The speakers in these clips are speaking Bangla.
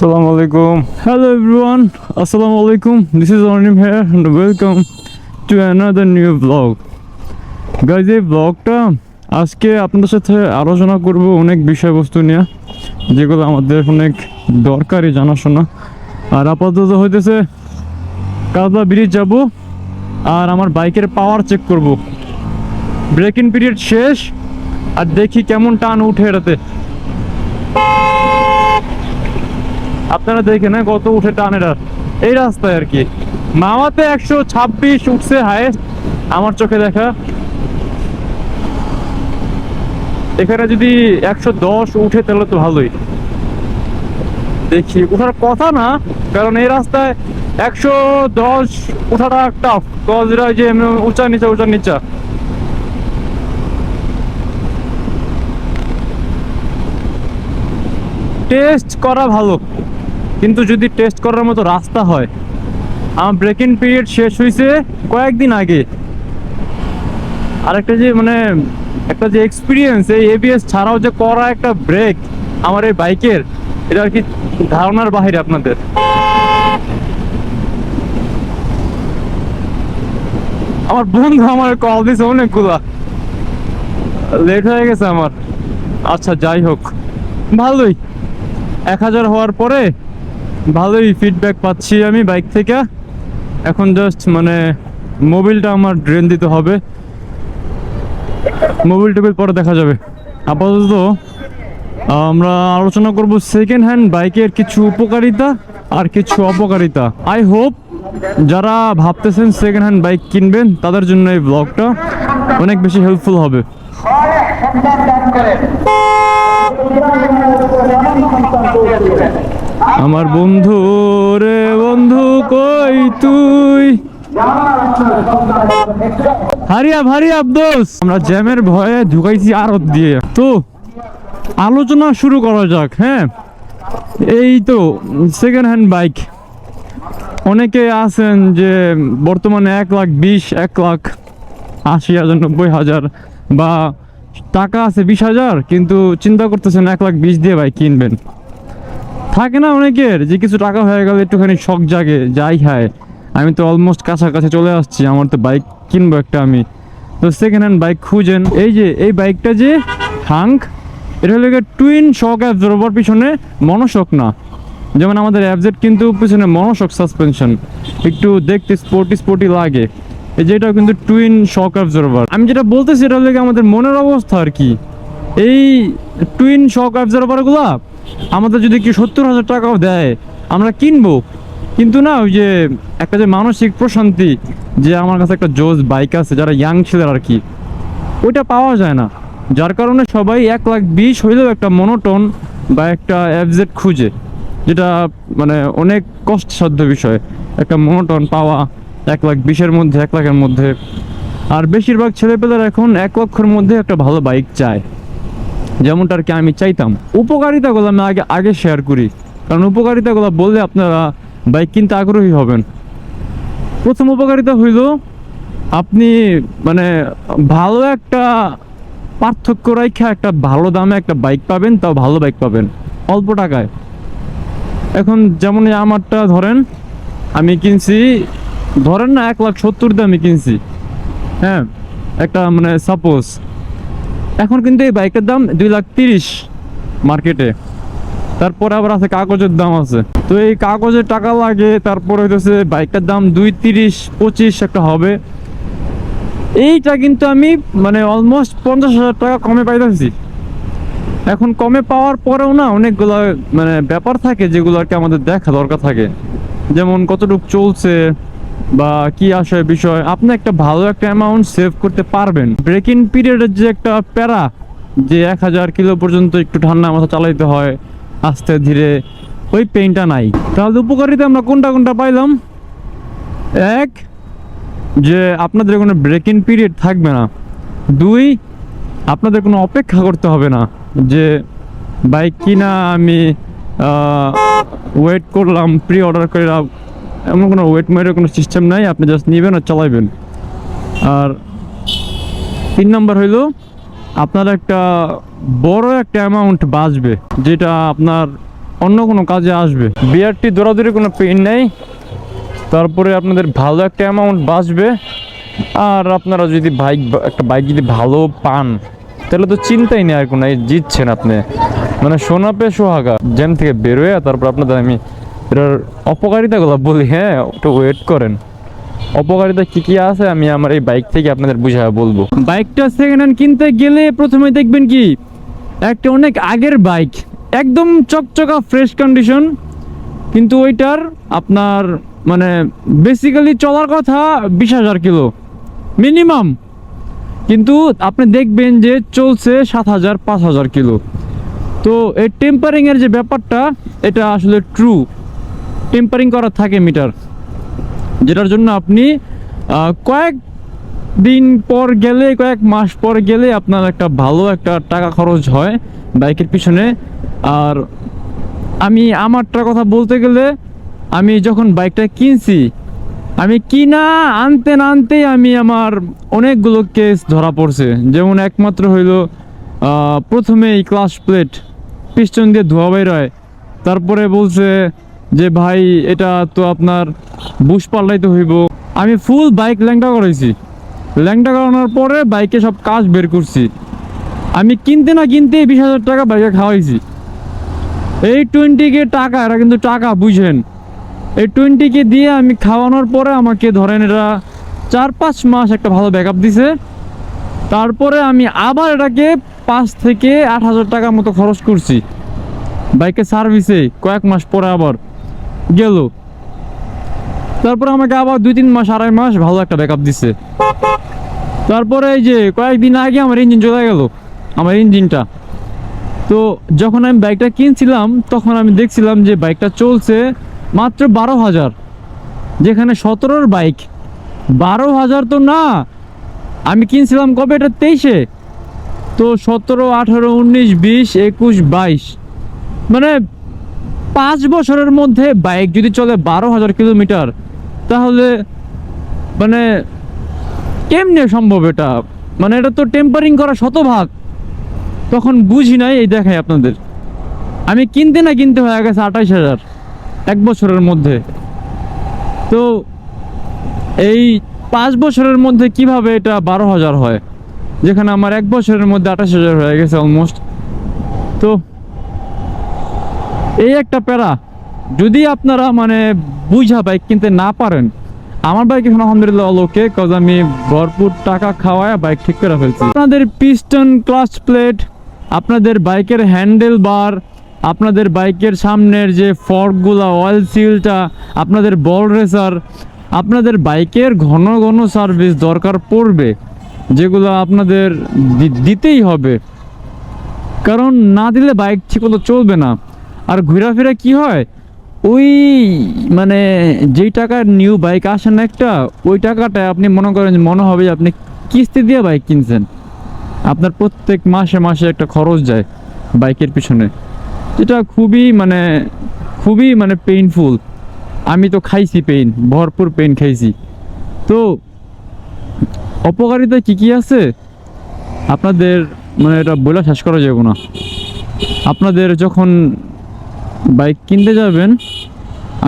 Assalamu alaikum. Hello, everyone. Assalamu alaikum. This is Arnim here, and welcome to another new vlog. Guys, এই ব্লগটা আজকে আপনাদের সাথে আলোচনা করব অনেক বিষয়বস্তু নিয়ে, যেগুলো আমাদের অনেক দরকারি জানাশোনা আর আপাতত হইতেছে কাজলা ব্রিজ যাব, আর আমার বাইকের পাওয়ার চেক করব ব্রেকিং পিরিয়ড শেষ, আর দেখি কেমন টান উঠে এটাতে আপনারা দেখেন কত উঠে টানের এই রাস্তায় আর কি। মামাতে একশো ছাব্বিশ উঠছে হায়েস্ট আমার চোখে দেখা। এখানে যদি একশো দশ উঠে, তাহলে তো ভালোই। দেখি ওঠার কথা না, কারণ এই রাস্তায় একশো দশ ওঠাটা টাফ কজ এরা যে উঁচা, নিচা উঁচা, নিচা। টেস্ট করা ভালো। কিন্তু যদি টেস্ট করার মতো রাস্তা হয়, আমার ব্রেকিং পিরিয়ড শেষ হয়েছে কয়েকদিন আগে। আর একটা যে মানে একটা যে এক্সপিরিয়েন্স এই এবিএস ছাড়াও যে করা একটা ব্রেক আমার এই বাইকের, এটা আর কি ধারণার বাহিরে আপনাদের। আমার বন্ধু আমার কল দিছে অনেকগুলা। লেট হয়ে গেছে আমার। আচ্ছা যাই হোক। ভালোই। এক হাজার হওয়ার পরে ভালোই ফিডব্যাক পাচ্ছি আমি বাইক থেকে। এখন জাস্ট মানে মোবিলটা আমার ড্রেন দিতে হবে। মোবিল টেবিল পরে দেখা যাবে। আপাতত, আমরা আলোচনা করব সেকেন্ড হ্যান্ড বাইকের কিছু উপকারিতা আর কিছু অপকারিতা। আই হোপ যারা ভাবতেছেন সেকেন্ড হ্যান্ড বাইক কিনবেন, তাদের জন্য এই ব্লগটা অনেক বেশি হেল্পফুল হবে। আমার বন্ধু রে বন্ধু কই তুই? হারিয়া ভারি আব্দোস আমরা জ্যামের ভয়ে ঢুকাইছি আরত দিয়ে। তো, আলোচনা শুরু করা যাক হ্যাঁ? এই তো সেকেন্ড হ্যান্ড বাইক অনেকে আছেন যে বর্তমানে এক লাখ বিশ, এক লাখ আশি হাজার, নব্বই হাজার বা টাকা আছে বিশ হাজার, কিন্তু চিন্তা করতেছেন এক লাখ বিশ দিয়ে বাইক কিনবেন। থাকে না অনেকের, যে কিছু টাকা হয়ে গেলে, একটুখানি শখ জাগে, যাই খায় আমি তো অলমোস্ট কাছাকাছি চলে আসছি, আমার তো বাইক কিনবো একটা আমি। তো সেকেন্ড হ্যান্ড বাইক খুঁজেন। এই যে, এই বাইকটা যে, হাঙ্ক, এটা হলো টুইন শক অ্যাবজর্ভার পিছনে মনোশক না। যেমন আমাদের অ্যাবজেট কিন্তু পিছনে মনোশক সাসপেনশন একটু দেখতে স্পোর্টি স্পোর্টি লাগে। এই যে, এটাও কিন্তু টুইন শক অ্যাবজর্ভার আমি যেটা বলতেছি, এটা হলো আমাদের মনের অবস্থা আর কি। এই টুইন শক অ্যাবজর্ভারগুলা আমাদের যদি কি সত্তর হাজার টাকাও দেয়, আমরা কিনবো। কিন্তু না, ওই যে একটা যে মানসিক প্রশান্তি, যে আমার কাছে একটা জোস বাইক আছে, যারা ইয়াং ছেলের আর কি, ওইটা পাওয়া যায় না। যার কারণে সবাই এক লাখ বিশ হইলেও একটা মনোটন বা একটা অ্যাবজেট খুঁজে, যেটা মানে অনেক কষ্টসাধ্য বিষয়। একটা মনোটন পাওয়া এক লাখ বিশের মধ্যে, এক লাখের মধ্যে। আর বেশিরভাগ ছেলেপেলেরা এখন এক লক্ষের মধ্যে একটা ভালো বাইক চায়। যেমনটা আর কি আমি চাইতাম। উপকারিতাগুলো আমি আগে আগে শেয়ার করি। কারণ উপকারিতাগুলো বললে আপনারা বাইক কিনতে আগ্রহী হবেন। প্রথম উপকারিতা হইল, আপনি মানে ভালো একটা পার্থক্য রাখা একটা ভালো দামে একটা বাইক পাবেন, তাও ভালো বাইক পাবেন, অল্প টাকায়। এখন যেমন আমারটা ধরেন, আমি কিনছি, ধরেন না এক লাখ সত্তর দামে কিনছি। হ্যাঁ একটা মানে সাপোজ এখন কিন্তু এই বাইকের দাম দুই লাখ তিরিশ মার্কেটে। তারপরে আবার আছে কাগজের দাম আছে। তো এই কাগজের টাকা লাগে, তারপরে হইতেছে বাইকটার দাম দুই তিরিশ, পঁচিশ একটা হবে। এইটা কিন্তু আমি মানে অলমোস্ট পঞ্চাশ হাজার টাকা কমে পাইতেছি। এখন কমে পাওয়ার পরেও না অনেকগুলো মানে ব্যাপার থাকে যেগুলো আর কি আমাদের দেখা দরকার থাকে। যেমন কতটুকু চলছে বা কি আসে বিষয়, আপনি একটা ভালো একটা অ্যামাউন্ট সেভ করতে পারবেন। ব্রেকিং পিরিয়ডের যে একটা প্যারা, যে এক হাজার কিলো পর্যন্ত একটু ঠান্ডা মাথা চালাইতে হয়, আস্তে ধীরে, ওই পেইনটা নাই। তাহলে উপকারিতা আমরা কোনটা কোনটা পাইলাম? এক, যে আপনাদের কোনো ব্রেকিং পিরিয়ড থাকবে না। দুই, আপনাদের কোনো অপেক্ষা করতে হবে না, যে বাইক কিনা আমি ওয়েট করলাম প্রি অর্ডার করে এমন কোনো ওয়েট মেয়ের কোনো সিস্টেম নাই, আপনি জাস্ট নেবেন আর চালাইবেন। আর তিন নম্বর হইল, আপনার একটা বড় একটা অ্যামাউন্ট বাঁচবে, যেটা আপনার অন্য কোনো কাজে আসবে। বিআরটি দৌড়াদৌড়ি কোনো পেন নেই, তারপরে আপনাদের ভালো একটা অ্যামাউন্ট বাঁচবে, আর আপনারা যদি বাইক একটা বাইক যদি ভালো পান, তাহলে তো চিন্তাই নেই আর কোনো জিতছেন আপনি। মানে সোনা পে সোহাগা জ্যাম থেকে বেরোয় তারপর আপনাদের আমি এটার অপকারিতাগুলো বলি হ্যাঁ একটু ওয়েট করেন। অপকারিতা কি কি আছে আমি আমার এই বাইক থেকে আপনাদের বুঝায় বলব। বাইকটা সেকেন্ড হ্যান্ড কিনতে গেলে প্রথমে দেখবেন কি, একটা অনেক আগের বাইক একদম চকচকা ফ্রেশ কন্ডিশন কিন্তু ওইটার আপনার মানে বেসিক্যালি চলার কথা বিশ হাজার কিলো মিনিমাম কিন্তু আপনি দেখবেন যে চলছে সাত হাজার, পাঁচ হাজার কিলো। তো এই টেম্পারিংয়ের যে ব্যাপারটা, এটা আসলে ট্রু টেম্পারিং করা থাকে মিটার যেটার জন্য আপনি কয়েক দিন পর গেলে, কয়েক মাস পর গেলে আপনার একটা ভালো একটা টাকা খরচ হয় বাইকের পিছনে। আর আমি আমারটার কথা বলতে গেলে, আমি যখন বাইকটা কিনছি, আমি কিনা আনতে না আনতেই আমি আমার অনেকগুলো কেস ধরা পড়ছে। যেমন একমাত্র হইল প্রথমেই ক্লাস প্লেট পিস্টন দিয়ে ধোয়া বাইর হয়, তারপরে বলছে যে ভাই, এটা তো আপনার বুশ পাল্টাইতে হইব। আমি ফুল বাইক ল্যাংটা করাইছি। ল্যাংটা করানোর পরে বাইকে সব কাজ বের করছি। আমি কিনতে না কিনতে বিশ হাজার টাকা বাইকে খাওয়াইছি। এই টোয়েন্টিকে টাকা, এরা কিন্তু টাকা, বুঝেন। এই টোয়েন্টিকে দিয়ে আমি খাওয়ানোর পরে আমাকে ধরেন এরা চার পাঁচ মাস একটা ভালো ব্যাকআপ দিছে। তারপরে আমি আবার এটাকে পাঁচ থেকে আট হাজার টাকার মতো খরচ করছি। বাইকের সার্ভিসে কয়েক মাস পরে আবার। গেল। তারপরে আমাকে আবার দুই তিন মাস, আড়াই মাস ভালো একটা ব্যাকআপ দিছে। তারপরে এই যে কয়েকদিন আগে আমার ইঞ্জিন চলে গেল, আমার ইঞ্জিনটা তো যখন আমি বাইকটা কিনছিলাম, তখন আমি দেখছিলাম যে বাইকটা চলছে মাত্র বারো হাজার, যেখানে সতেরোর বাইক বারো হাজার তো না, আমি কিনছিলাম কবে এটা? তেইশে। তো সতেরো, আঠারো, উনিশ, বিশ, একুশ, বাইশ। মানে পাঁচ বছরের মধ্যে বাইক যদি চলে বারো হাজার কিলোমিটার, তাহলে মানে কেমনে সম্ভব এটা? মানে এটা তো টেম্পারিং করা শতভাগ। তখন বুঝি নাই, এই দেখাই আপনাদের। আমি কিনতে না কিনতে হয়ে গেছে আঠাইশ হাজার, এক বছরের মধ্যে। তো এই পাঁচ বছরের মধ্যে কীভাবে এটা বারো হাজার হয়? যেখানে আমার এক বছরের মধ্যে আঠাশ হাজার হয়ে গেছে অলমোস্ট তো এই একটা প্যারা। যদি আপনারা মানে বুঝা বাইক কিনতে না পারেন, আমার বাইক এখন আলহামদুলিল্লাহ অল ওকে কজ আমি ভরপুর টাকা খাওয়ায় বাইক ঠিক করে ফেলছি। আপনাদের পিস্টন ক্লাচ প্লেট আপনাদের বাইকের হ্যান্ডেল বার আপনাদের বাইকের সামনের যে ফর্কগুলা অয়েল সিলটা আপনাদের বল রেসার আপনাদের বাইকের ঘন ঘন সার্ভিস দরকার পড়বে, যেগুলো আপনাদের দিতেই হবে। কারণ না দিলে বাইক ঠিকমতো চলবে না। আর ঘোরাফেরা কি হয়? ওই মানে যেই টাকার নিউ বাইক আসে না একটা, ওই টাকাটা আপনি মনে করেন মনে হবে আপনি কিস্তি দিয়ে বাইক কিনছেন। আপনার প্রত্যেক মাসে মাসে একটা খরচ যায় বাইকের পিছনে। যেটা খুবই মানে খুবই মানে পেইনফুল আমি তো খাইছি পেইন ভরপুর পেইন খাইছি। তো অপকারিতা কি কি আছে? আপনাদের মানে এটা বলে শেষ করা যাবে না। আপনাদের যখন বাইক কিনতে যাবেন,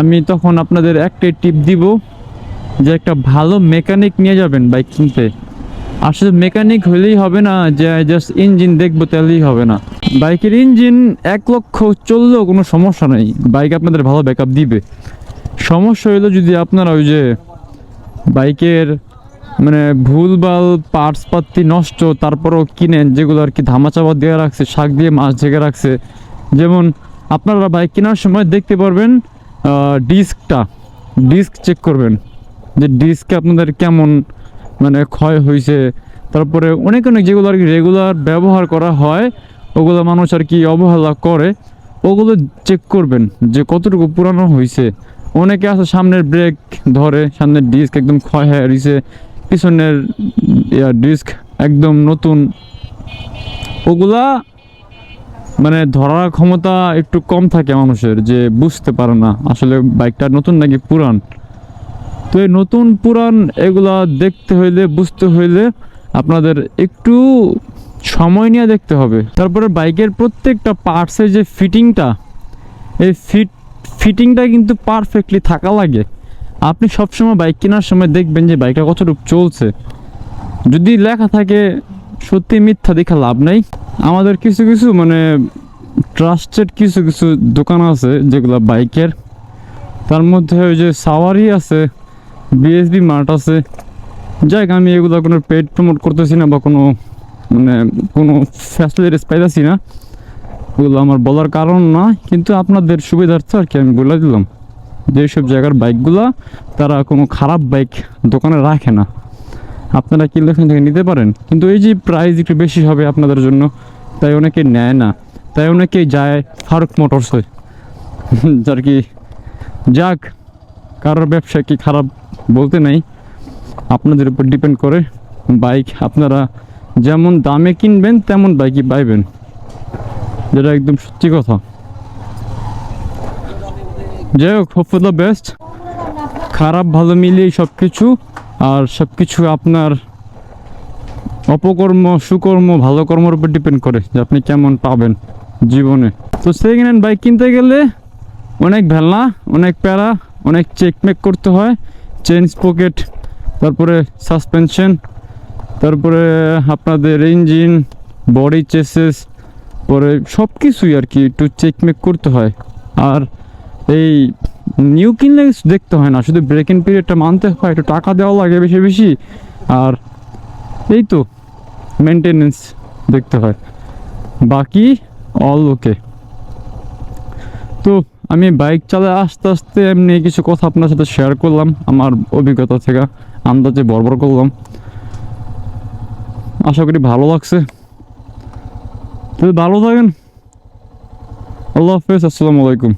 আমি তখন আপনাদের একটাই টিপ দিব যে একটা ভালো মেকানিক নিয়ে যাবেন বাইক কিনতে। আসলে মেকানিক হলেই হবে না, যে জাস্ট ইঞ্জিন দেখব তাহলেই হবে না। বাইকের ইঞ্জিন এক লক্ষ চললেও কোনো সমস্যা নেই, বাইক আপনাদের ভালো ব্যাকআপ দিবে। সমস্যা হলো যদি আপনারা ওই যে বাইকের মানে ভুলভাল পার্টস পাতি নষ্ট তারপরও কিনেন, যেগুলো আর কি ধামাচাপা দিয়ে রাখছে, শাক দিয়ে মাছ ঢেকে রাখছে, যেমন আপনারা বাইক কেনার সময় দেখতে পারবেন ডিস্কটা। ডিস্ক চেক করবেন, যে ডিস্ক আপনাদের কেমন মানে ক্ষয় হয়েছে তারপরে অনেক অনেক যেগুলো আর কি রেগুলার ব্যবহার করা হয়, ওগুলো মানুষ আর কি অবহেলা করে, ওগুলো চেক করবেন, যে কতটুকু পুরানো হয়েছে অনেকে আছে সামনের ব্রেক ধরে, সামনের ডিস্ক একদম ক্ষয় হয়ে রয়েছে পিছনের ডিস্ক একদম নতুন। ওগুলা মানে ধরার ক্ষমতা একটু কম থাকে মানুষের, যে বুঝতে পারে না, আসলে বাইকটা নতুন নাকি পুরান? তো এই নতুন পুরান এগুলা দেখতে হইলে, বুঝতে হইলে আপনাদের একটু সময় নিয়ে দেখতে হবে। তারপরে বাইকের প্রত্যেকটা পার্টসের যে ফিটিংটা এই ফিট ফিটিংটা কিন্তু পারফেক্টলি থাকা লাগে। আপনি সবসময় বাইক কেনার সময় দেখবেন যে বাইকটা কতটুকু চলছে। যদি লেখা থাকে, সত্যি মিথ্যা দেখা লাভ নাই। আমাদের কিছু কিছু মানে ট্রাস্টেড কিছু কিছু দোকান আছে, যেগুলো বাইকের। তার মধ্যে ওই যে সাওয়ারি আছে বিএসবি মার্ট আছে। যাই আমি এগুলো কোনো পেড প্রমোট করতেছি না বা কোনো মানে কোনো ফ্যাসিলিটিস পাইতেছি না। ওগুলো আমার বলার কারণ না, কিন্তু আপনাদের সুবিধার্থে আর কি আমি বলে দিলাম। যেসব জায়গার বাইকগুলো তারা কোনো খারাপ বাইক দোকানে রাখে না। আপনারা কিনলে এখান থেকে নিতে পারেন? কিন্তু এই যে প্রাইস একটু বেশি হবে আপনাদের জন্য, তাই অনেকে নেয় না। তাই অনেকেই যায় ফারুক মোটরসে যার কি, যাক, কারোর ব্যবসা কি খারাপ বলতে নাই। আপনাদের উপর ডিপেন্ড করে বাইক আপনারা যেমন দামে কিনবেন, তেমন বাইকই পাইবেন। যেটা একদম সত্যি কথা। যাই হোক হোপ ফর দ্য বেস্ট খারাপ, ভালো মিলিয়ে সব কিছু আর সব কিছু আপনার অপকর্ম, সুকর্ম, ভালো কর্মের উপর ডিপেন্ড করে যে আপনি কেমন পাবেন জীবনে। তো সেকেন্ড হ্যান্ড বাইক কিনতে গেলে অনেক ভেলনা, অনেক প্যারা, অনেক চেকমেক করতে হয়। চেন পকেট তারপরে সাসপেনশন তারপরে আপনাদের ইঞ্জিন বডি চেসেস পরে সব কিছুই আর কি একটু চেকমেক করতে হয়। আর এই নিউ কিনলে দেখতে হয় না, শুধু ব্রেক ইন পিরিয়ডটা মানতে হয়, একটু টাকা দেওয়া লাগে বেশি বেশি, আর এই তো মেনটেনেন্স দেখতে হয়। বাকি অল ওকে তো আমি বাইক চালায় আস্তে আস্তে এমনি কিছু কথা আপনার সাথে শেয়ার করলাম, আমার অভিজ্ঞতা থেকে আন্দাজে বরবর করলাম। আশা করি ভালো লাগছে। ভালো থাকেন। আল্লাহ হাফেজ, আসসালামু আলাইকুম।